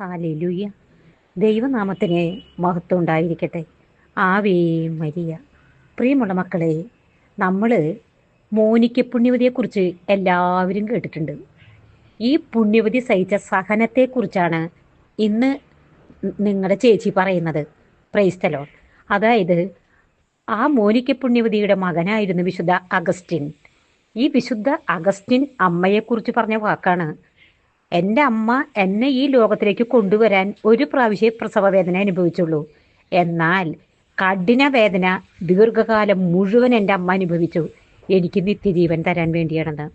Hallelujah. ദൈവനാമത്തിന് മഹത്വം ഉണ്ടായിരിക്കട്ടെ. ആവേ മരിയ. പ്രിയമുള്ള മക്കളെ നമ്മൾ മോനിക്ക പുണ്യവതിയെക്കുറിച്ച് എല്ലാവരും കേട്ടിട്ടുണ്ട്. ഈ പുണ്യവതി സഹിച്ച സഹനത്തെക്കുറിച്ചാണ് ഇന്ന് നിങ്ങളുടെ ചേച്ചി പറയുന്നത്. പ്രൈസ്തലോ അതായത് ആ മോനിക്ക പുണ്യവതിയുടെ മകനായിരുന്നു വിശുദ്ധ അഗസ്റ്റിൻ. ഈ വിശുദ്ധ അഗസ്റ്റിൻ അമ്മയെക്കുറിച്ച് പറഞ്ഞ വാക്കാണ് എന്റെ അമ്മ എന്നെ ഈ ലോകത്തിലേക്ക് കൊണ്ടുവരാൻ ഒരു പ്രാവശ്യം പ്രസവ വേദന അനുഭവിച്ചുള്ളൂ. എന്നാൽ കഠിന വേദന ദീർഘകാലം മുഴുവൻ എന്റെ അമ്മ അനുഭവിച്ചു. എനിക്ക് നിത്യജീവൻ തരാൻ വേണ്ടിയാണെന്ന്.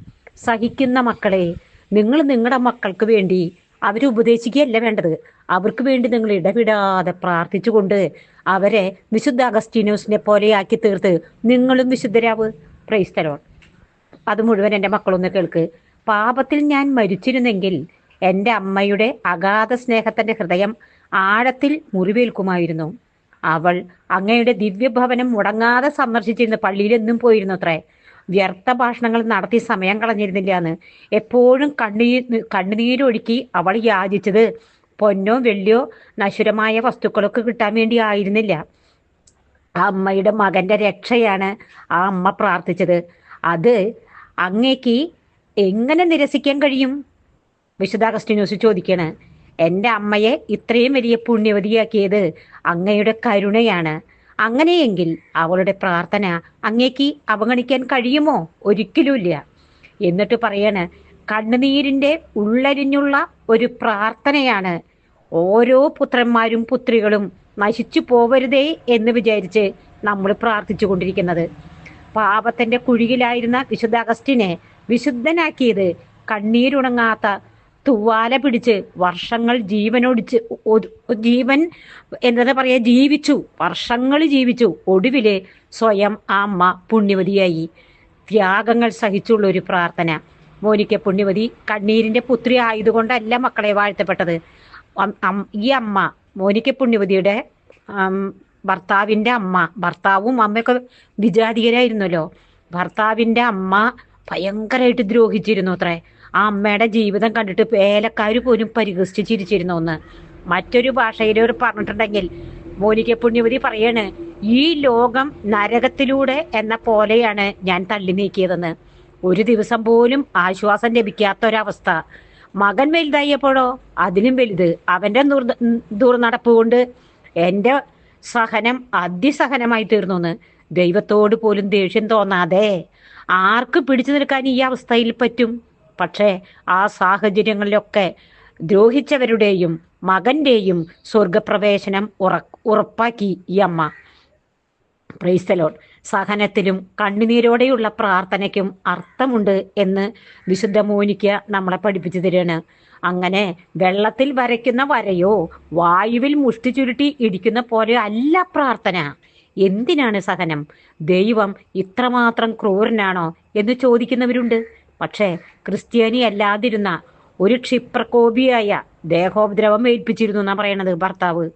സഹിക്കുന്ന മക്കളെ നിങ്ങൾ നിങ്ങളുടെ മക്കൾക്ക് വേണ്ടി അവരെ ഉപദേശിക്കുകയല്ല വേണ്ടത്. അവർക്ക് വേണ്ടി നിങ്ങൾ ഇടപെടാതെ പ്രാർത്ഥിച്ചുകൊണ്ട് അവരെ വിശുദ്ധ അഗസ്റ്റീനോസിനെ പോലെയാക്കി തീർത്ത് നിങ്ങളും വിശുദ്ധരാവ്. പ്രൈസ്തലോൺ അത് മുഴുവൻ എന്റെ മക്കളൊന്ന് കേൾക്ക്. പാപത്തിൽ ഞാൻ മരിച്ചിരുന്നെങ്കിൽ എന്റെ അമ്മയുടെ അഗാധ സ്നേഹത്തിന്റെ ഹൃദയം ആഴത്തിൽ മുറിവേൽക്കുമായിരുന്നു. അവൾ അങ്ങയുടെ ദിവ്യഭവനം മുടങ്ങാതെ സന്ദർശിച്ചിരുന്ന പള്ളിയിലെന്നും പോയിരുന്നു അത്രേ വ്യർത്ഥ ഭാഷണങ്ങൾ നടത്തി സമയം കളഞ്ഞിരുന്നില്ല എന്ന് എപ്പോഴും കണ്ണീർ കണ്ണുനീരൊഴുക്കി അവൾ യാചിച്ചത് പൊന്നോ വെള്ളിയോ നശ്വരമായ വസ്തുക്കളൊക്കെ കിട്ടാൻ വേണ്ടി ആയിരുന്നില്ല. ആ അമ്മയുടെ മകന്റെ രക്ഷയാണ് ആ അമ്മ പ്രാർത്ഥിച്ചത്. അത് അങ്ങേക്ക് എങ്ങനെ നിരസിക്കാൻ കഴിയും? വിശുദ്ധ അഗസ്റ്റിനോസ് ചോദിക്കണ്. എന്റെ അമ്മയെ ഇത്രയും വലിയ പുണ്യവതിയാക്കിയത് അങ്ങയുടെ കരുണയാണ്. അങ്ങനെയെങ്കിൽ അവളുടെ പ്രാർത്ഥന അങ്ങേക്ക് അവഗണിക്കാൻ കഴിയുമോ? ഒരിക്കലുമില്ല. എന്നിട്ട് പറയാണ് കണ്ണുനീരിന്റെ ഉള്ളരിഞ്ഞുള്ള ഒരു പ്രാർത്ഥനയാണ്. ഓരോ പുത്രന്മാരും പുത്രികളും നശിച്ചു പോവരുതേ എന്ന് വിചാരിച്ച് നമ്മൾ പ്രാർത്ഥിച്ചു കൊണ്ടിരിക്കുന്നത് പാപത്തിന്റെ കുഴിയിലായിരുന്ന വിശുദ്ധ അഗസ്റ്റിനെ വിശുദ്ധനാക്കിയത് കണ്ണീരുണങ്ങാത്ത തുവാല പിടിച്ച് വർഷങ്ങൾ ജീവനൊടിച്ച് ജീവൻ എന്താ പറയാ ജീവിച്ചു വർഷങ്ങൾ ജീവിച്ചു. ഒടുവിൽ സ്വയം ആ അമ്മ പുണ്യവതിയായി. ത്യാഗങ്ങൾ സഹിച്ചുള്ള ഒരു പ്രാർത്ഥന. മോനിക്ക പുണ്യവതി കണ്ണീരിന്റെ പുത്രി ആയതുകൊണ്ടല്ല മക്കളെ വാഴ്ത്തപ്പെട്ടത്. ഈ അമ്മ മോനിക്ക പുണ്യവതിയുടെ ഭർത്താവിന്റെ അമ്മ ഭർത്താവും അമ്മയൊക്കെ വിജാതീയരായിരുന്നല്ലോ ഭർത്താവിന്റെ അമ്മ ഭയങ്കരമായിട്ട് ദ്രോഹിച്ചിരുന്നു അത്രേ. ആ അമ്മയുടെ ജീവിതം കണ്ടിട്ട് വേലക്കാർ പോലും പരിഹസിച്ച് ചിരിച്ചിരുന്നു ഒന്ന്. മറ്റൊരു ഭാഷയിൽ ഒരു പറഞ്ഞിട്ടുണ്ടെങ്കിൽ മോനിക്ക പുണ്യവതി പറയാണ് ഈ ലോകം നരകത്തിലൂടെ എന്ന പോലെയാണ് ഞാൻ തള്ളി നീക്കിയതെന്ന്. ഒരു ദിവസം പോലും ആശ്വാസം ലഭിക്കാത്ത ഒരവസ്ഥ മകൻ വലുതായപ്പോഴോ? അതിലും വലുത്. അവന്റെ ദുർ- ദുർനടപ്പ് കൊണ്ട് എന്റെ സഹനം അതിസഹനമായി തീർന്നു ദൈവത്തോട് പോലും ദേഷ്യം തോന്നാതെ. ആർക്ക് പിടിച്ചു നിൽക്കാൻ ഈ അവസ്ഥയിൽ പറ്റും? പക്ഷേ ആ സാഹചര്യങ്ങളിലൊക്കെ ദ്രോഹിച്ചവരുടെയും മകന്റെയും സ്വർഗപ്രവേശനം ഉറ ഉറപ്പാക്കി ഈ അമ്മ. പ്രൈസ്തലോൺ സഹനത്തിലും കണ്ണുനീരോടെയുള്ള പ്രാർത്ഥനയ്ക്കും അർത്ഥമുണ്ട് എന്ന് വിശുദ്ധ മോനിക്ക നമ്മളെ പഠിപ്പിച്ചു തരികയാണ്. അങ്ങനെ വെള്ളത്തിൽ വരയ്ക്കുന്ന വരയോ വായുവിൽ മുഷ്ടി ചുരുട്ടി ഇടിക്കുന്ന പോലെ അല്ല പ്രാർത്ഥന. എന്തിനാണ് സഹനം? ദൈവം ഇത്രമാത്രം ക്രൂരനാണോ എന്ന് ചോദിക്കുന്നവരുണ്ട്. പക്ഷേ ക്രിസ്ത്യാനി അല്ലാതിരുന്ന ഒരു ക്ഷിപ്രകോപിയായ ദേഹോപദ്രവം ഏൽപ്പിച്ചിരുന്നു എന്നാ പറയണത് ഭർത്താവ്.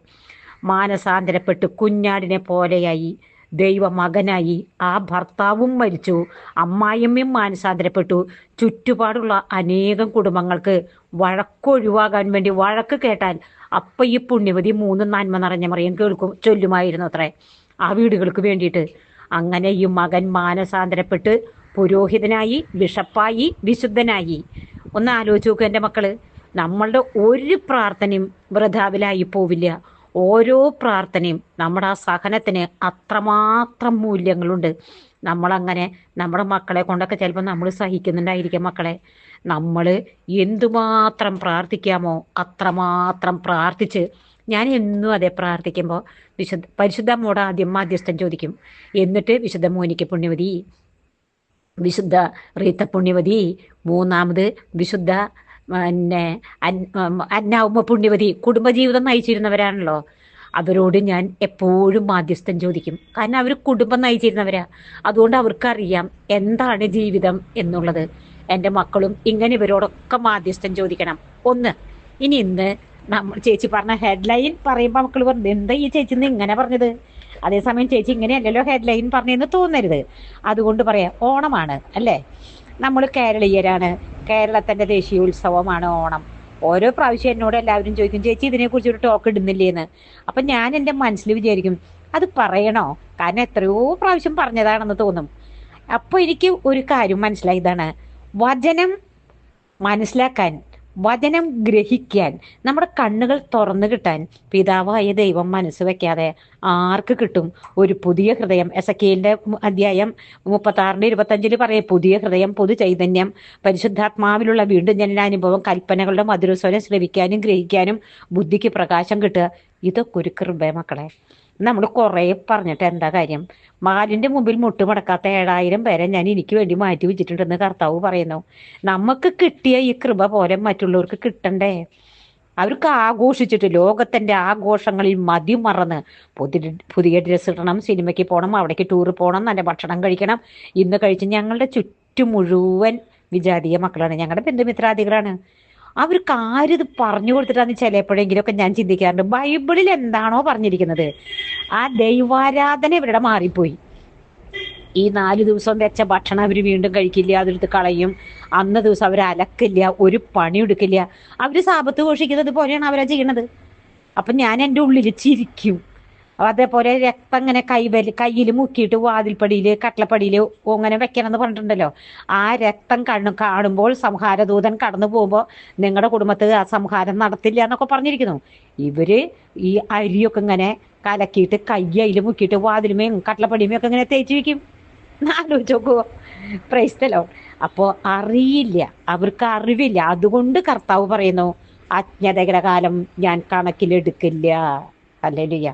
മാനസാന്തരപ്പെട്ട് കുഞ്ഞാടിനെ പോലെയായി ദൈവ മകനായി ആ ഭർത്താവും മരിച്ചു. അമ്മായിയമ്മയും മാനസാന്തരപ്പെട്ടു. ചുറ്റുപാടുള്ള അനേകം കുടുംബങ്ങൾക്ക് വഴക്കൊഴിവാകാൻ വേണ്ടി വഴക്ക് കേട്ടാൽ അപ്പ ഈ പുണ്യവതി മൂന്ന് നന്മ നിറഞ്ഞ മറിയും കേൾക്കും ചൊല്ലുമായിരുന്നു അത്രേ. ആ വീടുകൾക്ക് വേണ്ടിയിട്ട്. അങ്ങനെ ഈ മകൻ മാനസാന്തരപ്പെട്ട് പുരോഹിതനായി ബിഷപ്പായി വിശുദ്ധനായി. ഒന്ന് ആലോചിച്ച് നോക്കുക എന്റെ മക്കൾ. നമ്മളുടെ ഒരു പ്രാർത്ഥനയും വൃഥാവിലായി പോവില്ല. ഓരോ പ്രാർത്ഥനയും നമ്മുടെ ആ സഹനത്തിന് അത്രമാത്രം മൂല്യങ്ങളുണ്ട്. നമ്മളങ്ങനെ നമ്മുടെ മക്കളെ കൊണ്ടൊക്കെ ചിലപ്പോൾ നമ്മൾ സഹിക്കുന്നുണ്ടായിരിക്കും മക്കളെ. നമ്മൾ എന്തുമാത്രം പ്രാർത്ഥിക്കാമോ അത്രമാത്രം പ്രാർത്ഥിച്ച് ഞാൻ എന്നും അതെ പ്രാർത്ഥിക്കുമ്പോൾ വിശുദ്ധ പരിശുദ്ധ മോട ആദ്യം മാധ്യസ്ഥം ചോദിക്കും. എന്നിട്ട് വിശുദ്ധ മോനിക്ക് പുണ്യവതി വിശുദ്ധ റീത്ത പുണ്യവതി മൂന്നാമത് വിശുദ്ധ പിന്നെ അന്നാവുമ്പ പുണ്യവതി കുടുംബജീവിതം നയിച്ചിരുന്നവരാണല്ലോ. അവരോട് ഞാൻ എപ്പോഴും മാധ്യസ്ഥം ചോദിക്കും. കാരണം അവർ കുടുംബം നയിച്ചിരുന്നവരാ. അതുകൊണ്ട് അവർക്കറിയാം എന്താണ് ജീവിതം എന്നുള്ളത്. എന്റെ മക്കളും ഇങ്ങനെ ഇവരോടൊക്കെ മാധ്യസ്ഥം ചോദിക്കണം. ഒന്ന് ഇനി ഇന്ന് നമ്മൾ ചേച്ചി പറഞ്ഞ ഹെഡ്ലൈൻ പറയുമ്പോൾ മക്കൾ പറഞ്ഞു എന്താ ഈ ചേച്ചി ഇങ്ങനെ പറഞ്ഞത്? അതേസമയം ചേച്ചി ഇങ്ങനെയല്ലല്ലോ ഹെഡ്ലൈൻ പറഞ്ഞതെന്ന് തോന്നരുത്. അതുകൊണ്ട് പറയാം ഓണമാണ് അല്ലേ? നമ്മൾ കേരളീയരാണ്. കേരളത്തിന്റെ ദേശീയ ഉത്സവമാണ് ഓണം. ഓരോ പ്രാവശ്യം എന്നോട് എല്ലാവരും ചോദിക്കും ചേച്ചി ഇതിനെക്കുറിച്ച് ഒരു ടോക്ക് ഇടുന്നില്ലേന്ന്? അപ്പം ഞാൻ എന്റെ മനസ്സിൽ വിചാരിക്കും അത് പറയണോ? കാരണം എത്രയോ പ്രാവശ്യം പറഞ്ഞതാണെന്ന് തോന്നും. അപ്പോൾ എനിക്ക് ഒരു കാര്യം മനസ്സിലായി ഇതാണ്. വചനം മനസ്സിലാക്കാൻ വചനം ഗ്രഹിക്കാൻ നമ്മുടെ കണ്ണുകൾ തുറന്നു കിട്ടാൻ പിതാവായ ദൈവം മനസ്സ് വെക്കാതെ ആർക്ക് കിട്ടും? ഒരു പുതിയ ഹൃദയം. എസ് എക്കേലിന്റെ അധ്യായം മുപ്പത്താറിന്റെ ഇരുപത്തഞ്ചിൽ പറയും പുതിയ ഹൃദയം പുതു ചൈതന്യം. പരിശുദ്ധാത്മാവിലുള്ള വീണ്ടും ജനനാനുഭവം കൽപ്പനകളുടെ മധുരസ്വരം ശ്രവിക്കാനും ഗ്രഹിക്കാനും ബുദ്ധിക്ക് പ്രകാശം കിട്ടുക. ഇതൊക്കെ ഒരു കൃപ മക്കളെ. നമ്മൾ കുറേ പറഞ്ഞിട്ട് എന്താ കാര്യം? മാലിന്റെ മുമ്പിൽ മുട്ടുമടക്കാത്ത ഏഴായിരം പേരെ ഞാൻ എനിക്ക് വേണ്ടി മാറ്റി വെച്ചിട്ടുണ്ടെന്ന് കർത്താവ് പറയുന്നു. നമുക്ക് കിട്ടിയ ഈ കൃപ പോലെ മറ്റുള്ളവർക്ക് കിട്ടണ്ടേ? അവർക്ക് ആഘോഷിച്ചിട്ട് ലോകത്തിന്റെ ആഘോഷങ്ങളിൽ മതി മറന്ന്. പുതിയ പുതിയ ഡ്രസ്സ് ഇടണം സിനിമയ്ക്ക് പോകണം അവിടേക്ക് ടൂർ പോകണം നല്ല ഭക്ഷണം കഴിക്കണം. ഇന്ന് കഴിച്ച് ഞങ്ങളുടെ ചുറ്റും മുഴുവൻ വിജാതീയ മക്കളാണ്. ഞങ്ങളുടെ ബന്ധുമിത്രാദികളാണ്. അവർക്ക് ആരിത് പറഞ്ഞു കൊടുത്തിട്ടാന്ന് ചിലപ്പോഴെങ്കിലുമൊക്കെ ഞാൻ ചിന്തിക്കാറുണ്ട്. ബൈബിളിൽ എന്താണോ പറഞ്ഞിരിക്കുന്നത്. ആ ദൈവാരാധന ഇവരുടെ മാറിപ്പോയി. ഈ നാല് ദിവസം വെച്ച ഭക്ഷണം അവർ വീണ്ടും കഴിക്കില്ല അതെടുത്ത് കളയും. അന്ന ദിവസം അവർ അലക്കില്ല ഒരു പണി എടുക്കില്ല. അവർ സാപത്ത് ഘോഷിക്കുന്നത് പോലെയാണ് അവരാ ചെയ്യണത്. അപ്പം ഞാൻ എന്റെ ഉള്ളിൽ ചിരിക്കും. അതേപോലെ രക്തം ഇങ്ങനെ കൈവൽ കയ്യിൽ മുക്കിയിട്ട് വാതിൽപ്പടിയിൽ കട്ടളപ്പടിയിൽ അങ്ങനെ വെക്കണം എന്ന് പറഞ്ഞിട്ടുണ്ടല്ലോ. ആ രക്തം കണ്ണു കാണുമ്പോൾ സംഹാരദൂതൻ കടന്നു പോകുമ്പോൾ നിങ്ങളുടെ കുടുംബത്തിൽ ആ സംഹാരം നടത്തില്ല എന്നൊക്കെ പറഞ്ഞിരിക്കുന്നു. ഇവർ ഈ അരിയൊക്കെ ഇങ്ങനെ കലക്കിയിട്ട് കയ്യയിൽ മുക്കിയിട്ട് വാതിലുമേയും കട്ടളപ്പടിയുമേയും ഒക്കെ ഇങ്ങനെ തേച്ച് വെക്കും ോ. അപ്പോ പ്രൈസ്തലോ. അപ്പോൾ അറിയില്ല. അവർക്ക് അറിവില്ല. അതുകൊണ്ട് കർത്താവ് പറയുന്നു അജ്ഞതയുടെ കാലം ഞാൻ കണക്കിലെടുക്കില്ല. അല്ലേലുയ്യ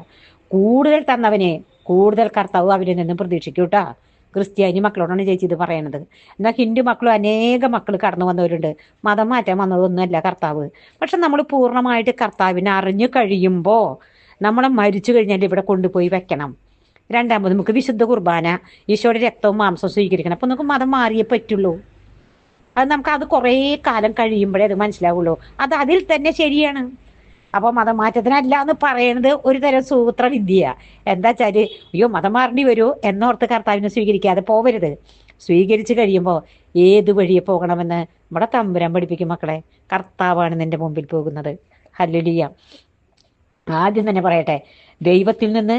കൂടുതൽ തന്നവനെ കൂടുതൽ കർത്താവ് അവരിൽ നിന്നും പ്രതീക്ഷിക്കും കേട്ടാ. ക്രിസ്ത്യാനി മക്കളോടാണ് ചേച്ചി ഇത് പറയണത്. എന്നാൽ ഹിന്ദു മക്കളും അനേക മക്കൾ കടന്നു വന്നവരുണ്ട്. മതം മാറ്റാൻ വന്നതൊന്നുമല്ല കർത്താവ്. പക്ഷെ നമ്മൾ പൂർണമായിട്ട് കർത്താവിനെ അറിഞ്ഞു കഴിയുമ്പോൾ നമ്മളെ മരിച്ചു കഴിഞ്ഞാൽ ഇവിടെ കൊണ്ടുപോയി വെക്കണം. രണ്ടാമത് നമുക്ക് വിശുദ്ധ കുർബാന ഈശോയുടെ രക്തവും മാംസവും സ്വീകരിക്കണം. അപ്പം നമുക്ക് മതം മാറിയേ പറ്റുള്ളൂ. അത് നമുക്ക് അത് കുറേ കാലം കഴിയുമ്പോഴേ അത് മനസ്സിലാവുള്ളൂ. അത് അതിൽ തന്നെ ശരിയാണ്. അപ്പോൾ മതമാറ്റത്തിനല്ല എന്ന് പറയുന്നത് ഒരു തരം സൂത്രവിദ്യ എന്താ വെച്ചാൽ അയ്യോ മതം മാറേണ്ടി വരുമോ എന്നോർത്ത് കർത്താവിനെ സ്വീകരിക്കാതെ പോവരുത്. സ്വീകരിച്ചു കഴിയുമ്പോൾ ഏത് വഴിയെ പോകണമെന്ന് നമ്മുടെ തമ്പുരാൻ പഠിപ്പിക്കും മക്കളെ. കർത്താവാണ് നിന്റെ മുമ്പിൽ പോകുന്നത്. ഹല്ലുലിയ. ആദ്യം തന്നെ പറയട്ടെ ദൈവത്തിൽ നിന്ന്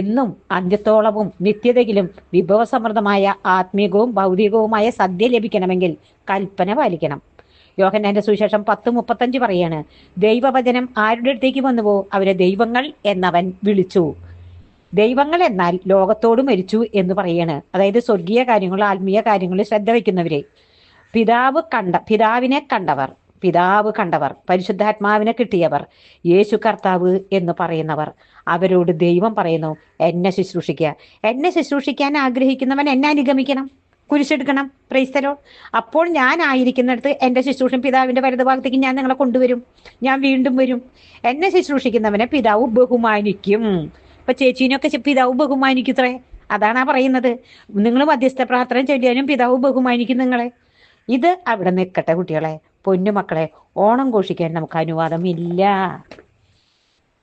എന്നും അന്ത്യത്തോളവും നിത്യതയിലും വിഭവസമൃദ്ധമായ ആത്മീകവും ഭൗതികവുമായ സദ്യ ലഭിക്കണമെങ്കിൽ കൽപ്പന പാലിക്കണം. യോഹന്നാന്റെ സുവിശേഷം പത്ത് മുപ്പത്തഞ്ച് പറയാണ് ദൈവവചനം ആരുടെ അടുത്തേക്ക് വന്നുവോ? അവരെ ദൈവങ്ങൾ എന്നവൻ വിളിച്ചു. ദൈവങ്ങൾ എന്നാൽ ലോകത്തോട് മരിച്ചു എന്ന് പറയാണ്. അതായത് സ്വർഗീയ കാര്യങ്ങൾ ആത്മീയ കാര്യങ്ങൾ ശ്രദ്ധ വയ്ക്കുന്നവരെ. പിതാവ് കണ്ട പിതാവിനെ കണ്ടവർ പിതാവ് കണ്ടവർ പരിശുദ്ധാത്മാവിനെ കിട്ടിയവർ യേശു കർത്താവ് എന്ന് പറയുന്നവർ. അവരോട് ദൈവം പറയുന്നു എന്നെ ശുശ്രൂഷിക്കുക. എന്നെ ശുശ്രൂഷിക്കാൻ ആഗ്രഹിക്കുന്നവൻ എന്നെ അനുഗമിക്കണം. കുരിശെടുക്കണം. പ്രൈസ്തലോ അപ്പോൾ ഞാൻ ആയിരിക്കുന്നിടത്ത് എന്റെ ശുശ്രൂഷൻ പിതാവിന്റെ വലതുഭാഗത്തേക്ക് ഞാൻ നിങ്ങളെ കൊണ്ടുവരും. ഞാൻ വീണ്ടും വരും. എന്നെ ശുശ്രൂഷിക്കുന്നവനെ പിതാവ് ബഹുമാനിക്കും. ഇപ്പൊ ചേച്ചീനൊക്കെ പിതാവ് ബഹുമാനിക്കുത്രേ അതാണ് ആ പറയുന്നത്. നിങ്ങൾ മധ്യസ്ഥ പ്രാർത്ഥന ചൊല്ലിയാലും പിതാവ് ബഹുമാനിക്കും നിങ്ങളെ. ഇത് അവിടെ നിൽക്കട്ടെ കുട്ടികളെ. പൊന്നുമക്കളെ ഓണം ഘോഷിക്കാൻ നമുക്ക് അനുവാദമില്ല.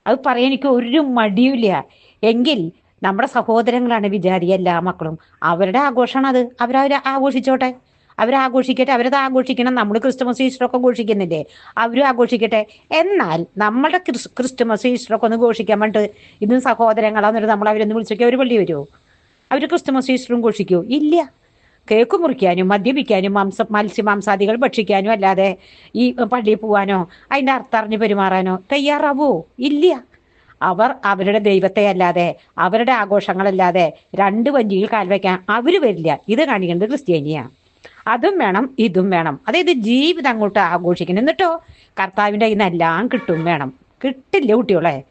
അത് പറയാൻ എനിക്ക് ഒരു മടിയുമില്ല. എങ്കിൽ നമ്മുടെ സഹോദരങ്ങളാണ് വിചാരി എല്ലാ മക്കളും. അവരുടെ ആഘോഷമാണ് അത് അവരവർ ആഘോഷിച്ചോട്ടെ അവരാഘോഷിക്കട്ടെ അവരത് ആഘോഷിക്കണം. നമ്മൾ ക്രിസ്തുമസ് ഈസ്റ്ററൊക്കെ ഘോഷിക്കുന്നില്ലേ? അവരും ആഘോഷിക്കട്ടെ. എന്നാൽ നമ്മളുടെ ക്രിസ് ക്രിസ്തുമസ് ഈസ്റ്ററൊക്കെ ഒന്ന് ഘോഷിക്കാൻ വേണ്ടിട്ട് ഇന്നും സഹോദരങ്ങളാന്നിട്ട് നമ്മൾ അവരൊന്ന് വിളിച്ചൊക്കെ അവർ പള്ളി വരുമോ അവർ ക്രിസ്തുമസ് ഈസ്റ്ററും ഘോഷിക്കൂ? ഇല്ല. കേക്ക് മുറിക്കാനും മദ്യപിക്കാനും മാംസ മത്സ്യമാംസാദികൾ ഭക്ഷിക്കാനും അല്ലാതെ ഈ പള്ളിയിൽ പോവാനോ അതിന്റെ അർത്ഥറിഞ്ഞ് പെരുമാറാനോ തയ്യാറാവോ? ഇല്ല. അവർ അവരുടെ ദൈവത്തെ അല്ലാതെ അവരുടെ ആഘോഷങ്ങളല്ലാതെ രണ്ട് വഞ്ചിയിൽ കാൽവയ്ക്കാൻ അവർ വരില്ല. ഇത് കാണിക്കുന്നത് ക്രിസ്ത്യാനിയാണ് അതും വേണം ഇതും വേണം. അതായത് ജീവിതം അങ്ങോട്ട് ആഘോഷിക്കണം. എന്നിട്ടോ കർത്താവിന്റെ എല്ലാം കിട്ടും വേണം. കിട്ടില്ല കുട്ടികളെ.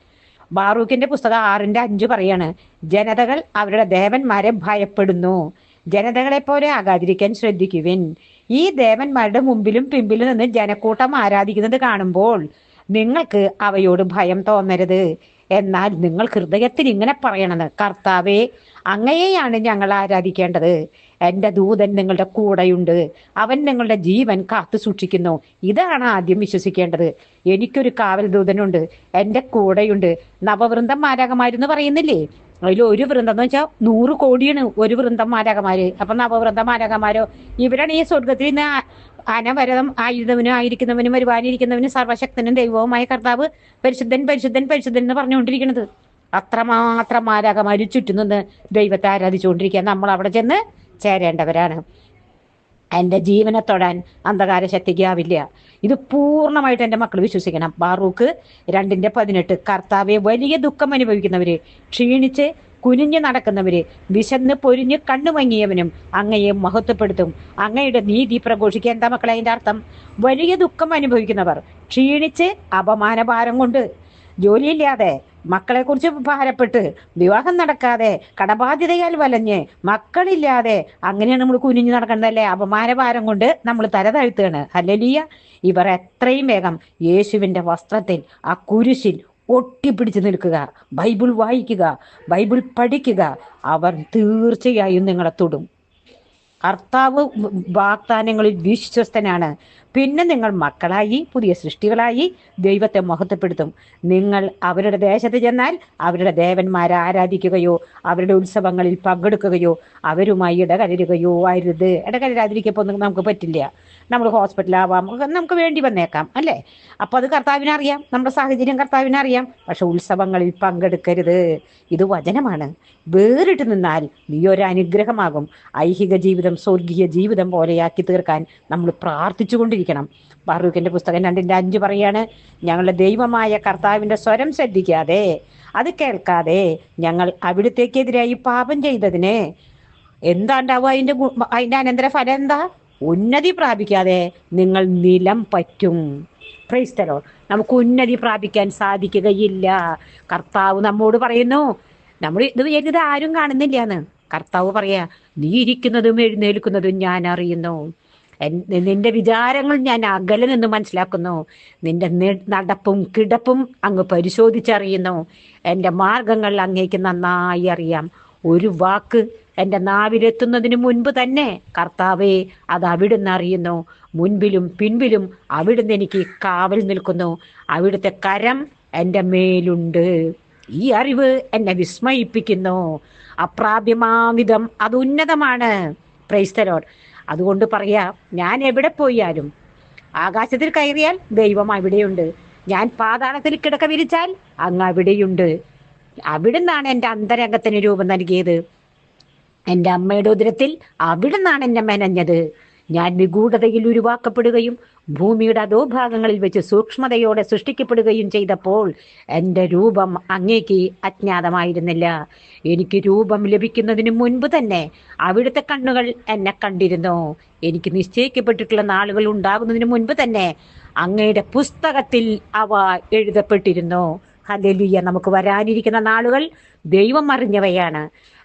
ബാറൂഖിന്റെ പുസ്തകം ആറിന്റെ അഞ്ച് പറയാണ് ജനതകൾ അവരുടെ ദേവന്മാരെ ഭയപ്പെടുന്നു. ജനതകളെ പോലെ ആകാതിരിക്കാൻ ശ്രദ്ധിക്കുവിൻ. ഈ ദേവന്മാരുടെ മുമ്പിലും പിമ്പിലും നിന്ന് ജനക്കൂട്ടം ആരാധിക്കുന്നത് കാണുമ്പോൾ നിങ്ങൾക്ക് അവയോട് ഭയം തോന്നരുത്. എന്നാൽ നിങ്ങൾ ഹൃദയത്തിൽ ഇങ്ങനെ പറയണത് കർത്താവേ അങ്ങയെയാണ് ഞങ്ങൾ ആരാധിക്കേണ്ടത്. എന്റെ ദൂതൻ നിങ്ങളുടെ കൂടെയുണ്ട്. അവൻ നിങ്ങളുടെ ജീവൻ കാത്തു സൂക്ഷിക്കുന്നു. ഇതാണ് ആദ്യം വിശ്വസിക്കേണ്ടത്. എനിക്കൊരു കാവൽ ദൂതനുണ്ട് എന്റെ കൂടെയുണ്ട്. നവവൃന്ദം മാരാകമാരെന്ന് പറയുന്നില്ലേ? അതിൽ ഒരു വൃന്ദം എന്ന് വെച്ചാൽ നൂറ് കോടിയാണ് ഒരു വൃന്ദം മാരകമാര് അപ്പൊ നവവൃന്ദ മാരകമാരോ ഇവരാണ് ഈ സ്വർഗത്തിൽ നിന്ന് അനവരതം ആയിരുന്നവനും ആയിരിക്കുന്നവനും വരുവാനിരിക്കുന്നവനും സർവശക്തനും ദൈവവുമായ കർത്താവ് പരിശുദ്ധൻ പരിശുദ്ധൻ പരിശുദ്ധൻ എന്ന് പറഞ്ഞുകൊണ്ടിരിക്കുന്നത് അത്രമാത്രം മാരകമാര് ചുറ്റും നിന്ന് ദൈവത്തെ ആരാധിച്ചുകൊണ്ടിരിക്കുക. നമ്മൾ അവിടെ ചെന്ന് ചേരേണ്ടവരാണ്. എന്റെ ജീവനെ തൊടാൻ അന്ധകാര ശക്തിക്കാവില്ല ഇത് പൂർണമായിട്ട് എന്റെ മക്കൾ വിശ്വസിക്കണം. ബാറൂക്ക് രണ്ടിന്റെ പതിനെട്ട്. കർത്താവെ വലിയ ദുഃഖം അനുഭവിക്കുന്നവര് ക്ഷീണിച്ച് കുനിഞ്ഞു നടക്കുന്നവര് വിശന്ന് പൊരിഞ്ഞ് കണ്ണു മങ്ങിയവനും അങ്ങയെ മഹത്വപ്പെടുത്തും. അങ്ങയുടെ നീതി പ്രഘോഷിക്കുക. എന്താ മക്കളെ അതിന്റെ അർത്ഥം? വലിയ ദുഃഖം അനുഭവിക്കുന്നവർ ക്ഷീണിച്ച് അപമാനഭാരം കൊണ്ട് ജോലിയില്ലാതെ മക്കളെക്കുറിച്ച് ഭാരപ്പെട്ട് വിവാഹം നടക്കാതെ കടബാധ്യതയാൽ വലഞ്ഞ് മക്കളില്ലാതെ അങ്ങനെയാണ് നമ്മൾ കുനിഞ്ഞു നടക്കേണ്ടതല്ലേ? അപമാനഭാരം കൊണ്ട് നമ്മൾ തല താഴ്ത്തുകയാണ്. അല്ലലിയ ഇവർ എത്രയും വേഗം യേശുവിന്റെ വസ്ത്രത്തിൽ ആ കുരിശിൽ ഒട്ടിപ്പിടിച്ച് നിൽക്കുക ബൈബിൾ വായിക്കുക ബൈബിൾ പഠിക്കുക. അവർ തീർച്ചയായും നിങ്ങളെ തൊടും. കർത്താവ് വാഗ്ദാനങ്ങളിൽ വിശ്വസ്തനാണ് പിന്നെ നിങ്ങൾ മക്കളായി പുതിയ സൃഷ്ടികളായി ദൈവത്തെ മഹത്വപ്പെടുത്തും. നിങ്ങൾ അവരുടെ ദേശത്ത് ചെന്നാൽ അവരുടെ ദേവന്മാരെ ആരാധിക്കുകയോ അവരുടെ ഉത്സവങ്ങളിൽ പങ്കെടുക്കുകയോ അവരുമായി ഇടകലരുകയോ ആയിരുത്. ഇടകലരാതിരിക്കപ്പോൾ നമുക്ക് പറ്റില്ല. നമ്മൾ ഹോസ്പിറ്റലാവാം. നമുക്ക് വേണ്ടി വന്നേക്കാം അല്ലേ? അപ്പോൾ അത് കർത്താവിനറിയാം നമ്മുടെ സാഹചര്യം കർത്താവിനറിയാം. പക്ഷെ ഉത്സവങ്ങളിൽ പങ്കെടുക്കരുത്. ഇത് വചനമാണ്. വേറിട്ട് നിന്നാൽ നീ ഒരു അനുഗ്രഹമാകും. ഐഹിക ജീവിതം സ്വർഗീയ ജീവിതം പോലെയാക്കി തീർക്കാൻ നമ്മൾ പ്രാർത്ഥിച്ചുകൊണ്ടിരിക്കണം. ബാറൂഖിന്റെ പുസ്തകം രണ്ടിന്റെ അഞ്ച് പറയാണ് ഞങ്ങളുടെ ദൈവമായ കർത്താവിന്റെ സ്വരം ശ്രദ്ധിക്കാതെ അത് കേൾക്കാതെ ഞങ്ങൾ അവിടുത്തേക്കെതിരായി പാപം ചെയ്തതിന് എന്താണ്ടാവുക അതിന്റെ അതിന്റെ അനന്തര ഫലം എന്താ? ഉന്നതി പ്രാപിക്കാതെ നിങ്ങൾ നിലം പറ്റും. ക്രൈസ്തലോ നമുക്ക് ഉന്നതി പ്രാപിക്കാൻ സാധിക്കുകയില്ല. കർത്താവ് നമ്മോട് പറയുന്നു നമ്മൾ ഇത് വിചാരിച്ചത് ആരും കാണുന്നില്ലാന്ന് കർത്താവ് പറയാ നീ ഇരിക്കുന്നതും എഴുന്നേൽക്കുന്നതും ഞാൻ അറിയുന്നു. നിന്റെ വിചാരങ്ങൾ ഞാൻ അകലെ നിന്ന് മനസ്സിലാക്കുന്നു. നിന്റെ നടപ്പും കിടപ്പും അങ്ങ് പരിശോധിച്ചറിയുന്നു. എന്റെ മാർഗങ്ങൾ അങ്ങേക്ക് നന്നായി അറിയാം. ഒരു വാക്ക് എന്റെ നാവിലെത്തുന്നതിന് മുൻപ് തന്നെ. കർത്താവെ അത് അവിടുന്ന് അറിയുന്നു. മുൻപിലും പിൻപിലും അവിടുന്ന് എനിക്ക് കാവൽ നിൽക്കുന്നു. അവിടുത്തെ കരം എന്റെ മേലുണ്ട്. ഈ അറിവ് എന്നെ വിസ്മയിപ്പിക്കുന്നു. അപ്രാപ്യമാവിധം അത് ഉന്നതമാണ്. പ്രൈസ്തലോട് അതുകൊണ്ട് പറയാ ഞാൻ എവിടെ പോയാലും ആകാശത്തിൽ കയറിയാൽ ദൈവം അവിടെയുണ്ട്. ഞാൻ പാതാളത്തിൽ കിടക്ക വിരിച്ചാൽ അങ്ങ് അവിടെയുണ്ട്. അവിടുന്നാണ് എന്റെ അന്തരംഗത്തിന് രൂപം നൽകിയത്. എന്റെ അമ്മയുടെ ഉദരത്തിൽ അവിടുന്നാണ് എന്നെ മെനഞ്ഞത്. ഞാൻ നിഗൂഢതയിൽ ഉരുവാക്കപ്പെടുകയും ഭൂമിയുടെ അധോഭാഗങ്ങളിൽ വെച്ച് സൂക്ഷ്മതയോടെ സൃഷ്ടിക്കപ്പെടുകയും ചെയ്തപ്പോൾ എന്റെ രൂപം അങ്ങേക്ക് അജ്ഞാതമായിരുന്നില്ല. എനിക്ക് രൂപം ലഭിക്കുന്നതിന് മുൻപ് തന്നെ അവിടുത്തെ കണ്ണുകൾ എന്നെ കണ്ടിരുന്നു. എനിക്ക് നിശ്ചയിക്കപ്പെട്ടിട്ടുള്ള നാളുകൾ ഉണ്ടാകുന്നതിന് മുൻപ് തന്നെ അങ്ങയുടെ പുസ്തകത്തിൽ അവ എഴുതപ്പെട്ടിരുന്നു. ഹല്ലേലൂയ. നമുക്ക് വരാനിരിക്കുന്ന നാളുകൾ ദൈവം അറിഞ്ഞവയാണ്.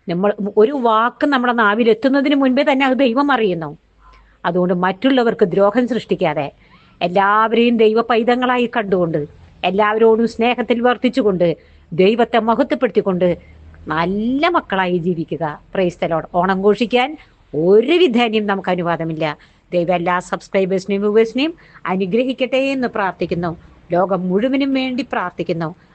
നമ്മൾ ഒരു വാക്ക് നമ്മുടെ നാവിലെത്തുന്നതിന് മുൻപേ തന്നെ അത് ദൈവം അറിയുന്നു. അതുകൊണ്ട് മറ്റുള്ളവർക്ക് ദ്രോഹം സൃഷ്ടിക്കാതെ എല്ലാവരെയും ദൈവ പൈതങ്ങളായി കണ്ടുകൊണ്ട് എല്ലാവരോടും സ്നേഹത്തിൽ വർത്തിച്ചുകൊണ്ട് ദൈവത്തെ മഹത്വപ്പെടുത്തിക്കൊണ്ട് നല്ല മക്കളായി ജീവിക്കുക. പ്രൈസ്തലോട് ഓണം ഘോഷിക്കാൻ ഒരു വിധേനയും നമുക്ക് അനുവാദമില്ല. ദൈവം എല്ലാ സബ്സ്ക്രൈബേഴ്സിനെയും വ്യൂവേഴ്സിനെയും അനുഗ്രഹിക്കട്ടെ എന്ന് പ്രാർത്ഥിക്കുന്നു. ലോകം മുഴുവനും വേണ്ടി പ്രാർത്ഥിക്കുന്നു.